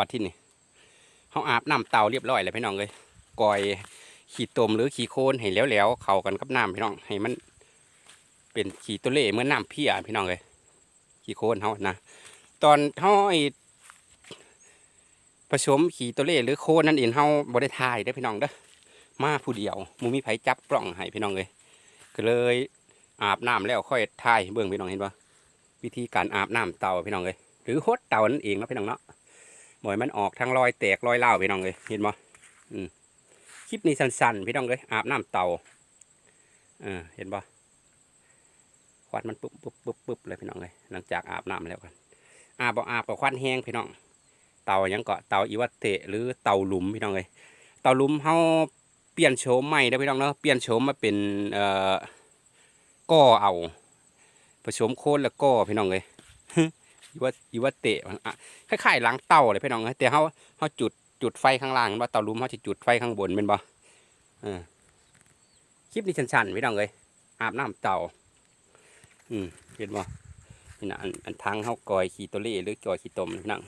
บัดที่นี่เขาอาบน้ำเตาเรียบร้อยแล้วพี่น้องเลยกอยขี้ตมหรือขี้โคนให้แล้วๆเข้ากันกับน้ำพี่น้องให้มันเป็นขี้ตัวเล่เหมื่อนน้ำเพียพี่น้องเลยขี้โคนเขานะตอนเขาไอผสมขี้ตัวเล่หรือโคนนั่นเองเขาบริทายได้พี่น้องเด้อมาผู้เดียวมูมีไผจับกล้องให้พี่น้องเลยก็เลยอาบน้ำแล้วค่อยทายเบิ่งพี่น้องเห็นปะวิธีการอาบน้ำเตาพี่น้องเลยหรือโคดเตานั่นเองนะพี่น้องเนาะ หมอยมันออกทางรอยแตกรอยเล่าพี่น้องเลยเห็นปะอืมคลิปนี้สั้นๆพี่น้องเลยอาบน้ำเตาเออเห็นปะควันมันปุ๊บปุ๊บปุ๊บปุ๊บเลยพี่น้องเลยหลังจากอาบน้ำแล้วกันอาบบ่อาบกับควันแห้งพี่น้อง เตายังเกาะเตาอีวัตเตะหรือเตาหลุมพี่น้องเลยเตาหลุมเฮาเปลี่ยนโฉมใหม่เด้พี่น้องเนาะเปลี่ยนโฉมมาเป็นเอ่อก้อเอาผสมโคนแล้วก้อพี่น้องเลย อีวัอีวัเตะอะคล้ายๆหลังเตาเลยพี่น้องเอ้ยแต่เฮาเฮาจุดจุดไฟข้างล่างว่าเตาลุมเฮาจะจุดไฟข้างบนเป็นบ่เออคลิปนี้สั้นๆพี่น้องเลยอาบน้ำเตาอืมเห็นบ่นี่นะอันอันทางเฮากอยขีตัวเล่หรือกอยขี้ตมนั่ง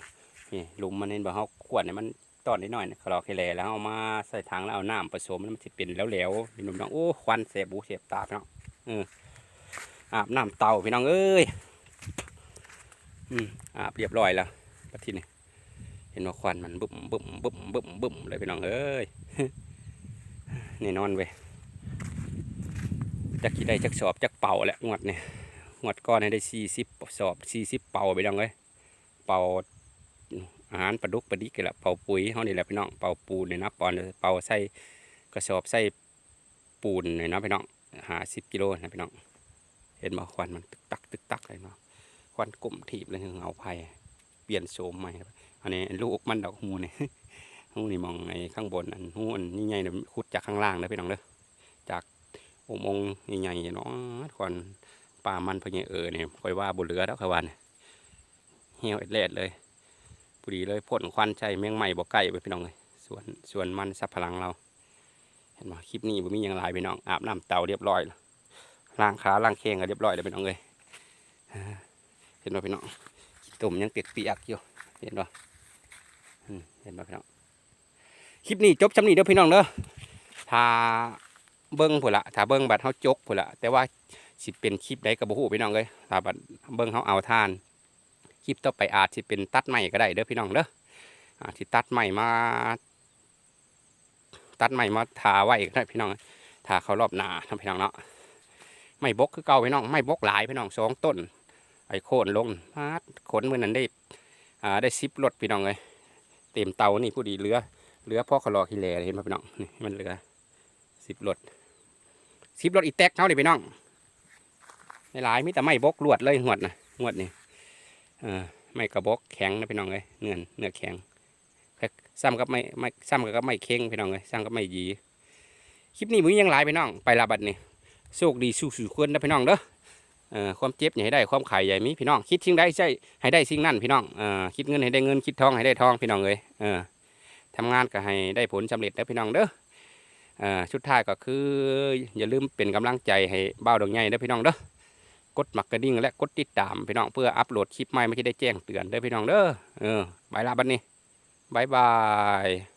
นี่ลุมมันเห็นบ่เฮาขวดเนี่ยมันตอนนิดหน่อยนะขลอกให้แหล่แล้วเอามาใส่ถังแล้วเอาน้ำผสมแล้วมันสิเป็นแล้วแล้วๆพี่น้องโอ้ควันแสบหูแสบตาพี่น้องเอออาบน้ำเตาพี่น้องเอ้ย อืมอาบเรียบร้อยแล้วปัที่นี่เห็นว่าควันมันบึ้มบึ้มบึ้มบึ้มบึ้มเลยพี่น้องเอ้ยแน่นอนเว้ยจักกี่ได้จักสอบจักเป่าแหละงวดเนี่ยงวดก้อนให้ได้สี่สิบสอบสี่สิบเป่าไปดังเลยเป่าอาหารปลาดุกปลาดิกกันละเป่าปุ๋ยเขานี่แหละพี่น้องเป่าปูนเนี่ยนะปอนเป่าใส่กระสอบใส่ปูนเนี่ยนะพี่น้องหาสิบกิโลนะพี่น้องเห็นบ่ควันมันตึกตักตึกตักเลยเนาะ วันกลุ่มถีบเลยเงาไผ่เปลี่ยนโฉมใหม่อันนี้ลูกมันดอกหูเนี่ยหูนี่มองไอ้ข้างบนอันหูอันนี่ใหญ่เนี่ยขุดจากข้างล่างเลยพี่น้องเด้อจากอุโมงค์ใหญ่ๆเนาะควันป่ามันพะเยเออเนี่ยคอยว่าบุเหลือแล้วค่ะวันเหี่ยวเอ็ดแลดเลยปุดีเลยพ่นควันใจแมงใหม่บ่ใกล้ไปพี่น้องเลยส่วนส่วนมันสับพลังเรา เห็นไหมคลิปนี้บ่มีย่างไรพี่น้องอาบน้ำเตาเรียบร้อยแล้วล้างขาล้างแข้งก็เรียบร้อยแล้วพี่น้องเลย เห็นไหมพี่น้องขี้ตุ่มยังเปียกๆอยู่เห็นป่อืมเห็นป่พี่น้องคลิปนี้จบสำนีเด้อพี่น้องเด้อถ้าเบิ้งพุ่นละถ้าเบิ้งบัดเฮาจกพุ่นละแต่ว่าสิเป็นคลิปใดกับบุหูพี่น้องเลยถ้าบัดเบิ่งเขาเอาทาน คลิปต่อไปอาจสิเป็นตัดใหม่ก็ได้เด้อพี่น้องเด้ออาจสิตัดใหม่มา ตัดใหม่มาทาไว้ก็ได้พี่น้องทาเขารอบหน้าทำพี่น้องเนาะไม่บกคือเก่าพี่น้องไม่บกหลายพี่น้องสองต้น ไอ้โค่นลงมาดขนเมื่อนั้นได้อ่าได้ซิปรถพี่น้องเลยเต็มเตานี่ผู้ดีเหลือเหลือพ่อขลอขี้แหล่เห็นไหมพี่น้องนี่มันเหลือสิบรถสิบรถอีแตกเขาดิพี่น้องในหลายมีแต่ไม่บกลวดเลยหวดนะหวดนี่เออไม่กระบอกแข็งนะพี่น้องเลยเนื้อเนื้อแข็งแต่ซ้ำกับไม่ไม่ซ้ำกับไม่เค็งพี่น้องเลยซ้ำกับไม่หยีคลิปนี้มึงยังหลายพี่น้องไปละบัดนี่โชคดีสู้สู่คนนะพี่น้องเด้อ ความเจ็บอย่าให้ได้ความไข่ใหญ่มีพี่น้องคิดสิ่งใดใช่ให้ได้สิ่งนั้นพี่น้องอคิดเงินให้ได้เงินคิดทองให้ได้ทองพี่น้องเลยทำงานก็ให้ได้ผลสำเร็จนะพี่น้องเด้ออชุดท้ายก็คืออย่าลืมเป็นกำลังใจให้เบ้าดอกใหญ่เด้อพี่น้องเด้อกดหมักกระดิ่งและกดติดตามพี่น้องเพื่ออัปโหลดคลิปใหม่ไม่ใช่ได้แจ้งเตือนเด้อพี่น้องเด้อเออบายลาบัดนี้บายบาย